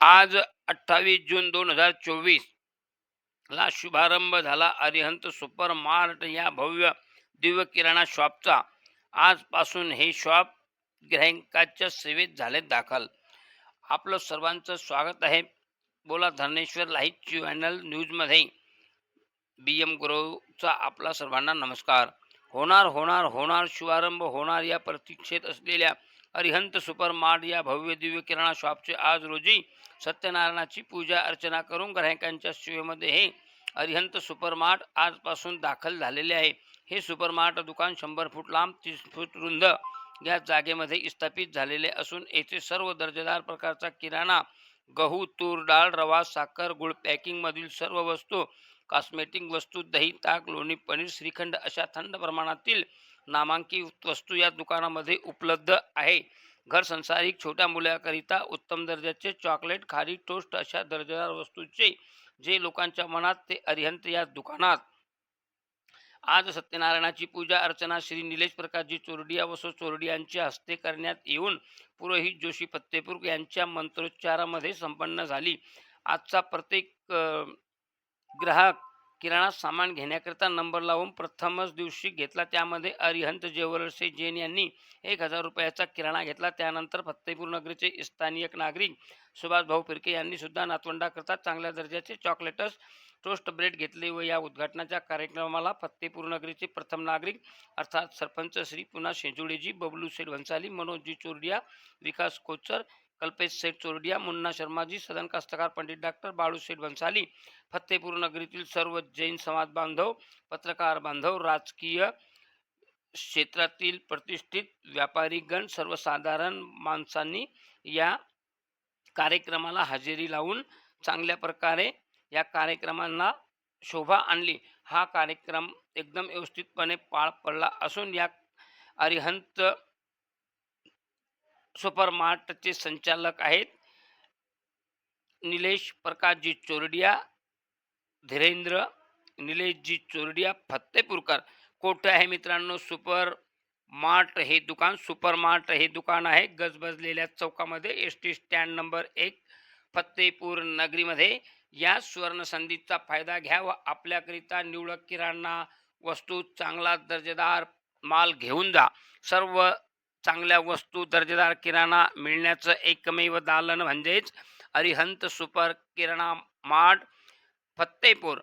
आज अठ्ठावीस जून दोन हजार चोवीस. ला शुभारंभ झाला. अरिहंत सुपर मार्ट या भव्य दिव्य किराणा शॉपचा आजपासून हे शॉप ग्राहकाच्या सेवेत झाले दाखल. आपलं सर्वांचं स्वागत आहे. बोला धरणेश्वर लाईव्ह चॅनल न्यूजमध्ये. बी एम गुरुचा आपला सर्वांना नमस्कार. होणार होणार होणार शुभारंभ होणार या प्रतीक्षेत असलेल्या अरिहंत सुपर मार्ट या भव्य दिव्य किराणा शॉपचे आज रोजी सत्यनारायणाची पूजा अर्चना करून ग्राहकांच्या सेवेमध्ये हे अरिहंत सुपरमार्ट आजपासून दाखल झालेले आहे. हे सुपरमार्ट दुकान शंभर फूट लांब तीस फूट रुंद या जागेमध्ये स्थापित झालेले असून येथे सर्व दर्जेदार प्रकारचा किराणा गहू तूर डाळ रवा साखर गुळ पॅकिंगमधील सर्व वस्तू कॉस्मेटिक वस्तू दही ताक लोणी पनीर श्रीखंड अशा थंड प्रमाणातील नामांकित वस्तू या दुकानामध्ये उपलब्ध आहे. घर संसारिक छोट्या मुलाकरिता उत्तम दर्जाचे चॉकलेट खारी टोस्ट अशा दर्जेदार वस्तूचे जे लोकांच्या मनात ते अरिहंत या दुकानात. आज सत्यनारायणाची पूजा अर्चना श्री निलेश प्रकाशजी चोरडिया व सो चोरडियांच्या हस्ते करण्यात येऊन पुरोहित जोशी फत्तेपूर यांच्या मंत्रोच्चारामध्ये संपन्न झाली. आजचा प्रत्येक ग्राहक किराणा सामान घेण्याकरिता नंबर लावून प्रथमच दिवशी घेतला. त्यामध्ये अरिहंत जेवरसे जैन यांनी एक हजार रुपयाचा किराणा घेतला. त्यानंतर फत्तेपूर नगरीचे स्थानिक नागरिक सुभाषभाऊ फिरके यांनी सुद्धा नातवंडाकरता चांगल्या दर्जाचे चॉकलेटस टोस्ट ब्रेड घेतले व या उद्घाटनाच्या कार्यक्रमाला फत्तेपूर नगरीचे प्रथम नागरिक अर्थात सरपंच श्री पुन्हा शेजुडेजी बबलू शेठ भन्साली मनोजजी चोरडिया विकास कोचर कल्पेश शेठ चोरडिया मुन्ना शर्माजी सदन कास्तकार पंडित डॉक्टर बाळू शेठ भन्साली फत्तेपूर नगरीतील सर्व जैन समाज बांधव पत्रकार बांधव राजकीय क्षेत्रातील प्रतिष्ठित व्यापारीगण सर्वसाधारण माणसांनी या कार्यक्रमाला हजेरी लावून चांगल्या प्रकारे या कार्यक्रमांना शोभा आणली. हा कार्यक्रम एकदम व्यवस्थितपणे पार पडला असून या अरिहंत सुपर मार्टचे संचालक आहेत निलेश प्रकाशजी चोरडिया धीरेंद्र निलेशजी चोरडिया फत्तेपूरकर. कोठे आहे मित्रांनो सुपर मार्ट हे दुकान सुपर मार्ट हे दुकान आहे गजबजलेल्या चौकामध्ये. एस टी स्टँड नंबर एक फत्तेपूर नगरीमध्ये. या सुवर्णसंधीचा फायदा घ्या व आपल्याकरिता निवडक किराणा वस्तू चांगला दर्जेदार माल घेऊन जा. सर्व चांगल्या वस्तू दर्जेदार किराणा मिळण्याचं एकमेव दालन म्हणजेच अरिहंत सुपर किराणा मार्ट फत्तेपूर.